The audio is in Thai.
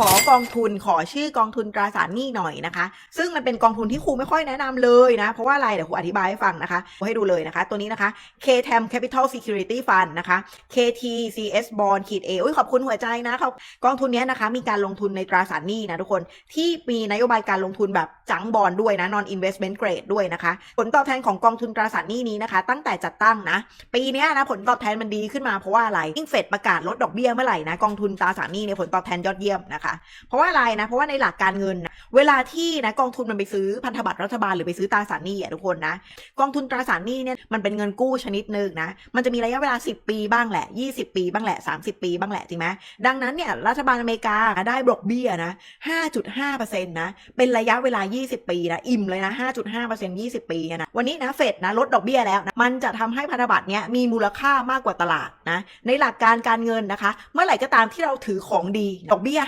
ขอกองทุนขอชื่อกองทุนตราสารหนี้หน่อยนะคะ ซึ่งมันเป็นกองทุนที่ครูไม่ค่อยแนะนำเลยนะ เพราะว่าอะไรเดี๋ยวครูอธิบายให้ฟังนะคะให้ดูเลยนะคะ ตัวนี้นะคะ KTM Capital Security Fund นะคะ KTCS Bond ขีด A อุ้ยขอบคุณหัวใจนะเขากองทุนนี้นะคะ มีการลงทุนในตราสารหนี้นะทุกคนที่มีนโยบายการลงทุนแบบจังบอลด้วยนะ non investment grade ด้วยนะคะ ผลตอบแทนของกองทุนตราสารหนี้นี้นะคะ ตั้งแต่จัดตั้งนะ ปีนี้นะผลตอบแทนมันดีขึ้นมาเพราะว่าอะไรยิ่งเฟดประกาศลดดอกเบี้ยเมื่อไหร่นะกองทุนตราสารหนี้เนี่ยผลตอบแทนยอดเยี่ยมนะคะเพราะว่าอะไรนะ เพราะว่าในหลักการเงินนะเวลาที่นะกองทุนมันไปซื้อพันธบัตรรัฐบาลหรือไปซื้อตราสารหนี้อะทุกคนนะ กองทุนตราสารหนี้เนี่ยมันเป็นเงินกู้ชนิดหนึ่งนะ มันจะมีระยะเวลา 10 ปีบ้างแหละ 20 ปีบ้างแหละ 30 ปีบ้างแหละจริงไหมดังนั้นเนี่ยรัฐบาลอเมริกาได้ดอกเบี้ยนะ 5.5%นะเป็นระยะเวลา 20 ปีนะอิ่มเลยนะ 5.5% 20 ปีเนี่ยนะวันนี้นะเฟดนะลดดอกเบี้ยแล้วนะมันจะทำให้พันธบัตรเนี้ยมีมูลค่ามากกว่าตลาดนะในหลักการการเงินนะคะ เมื่อไหร่ก็ตามที่เราถือของดีดอกเบี้ย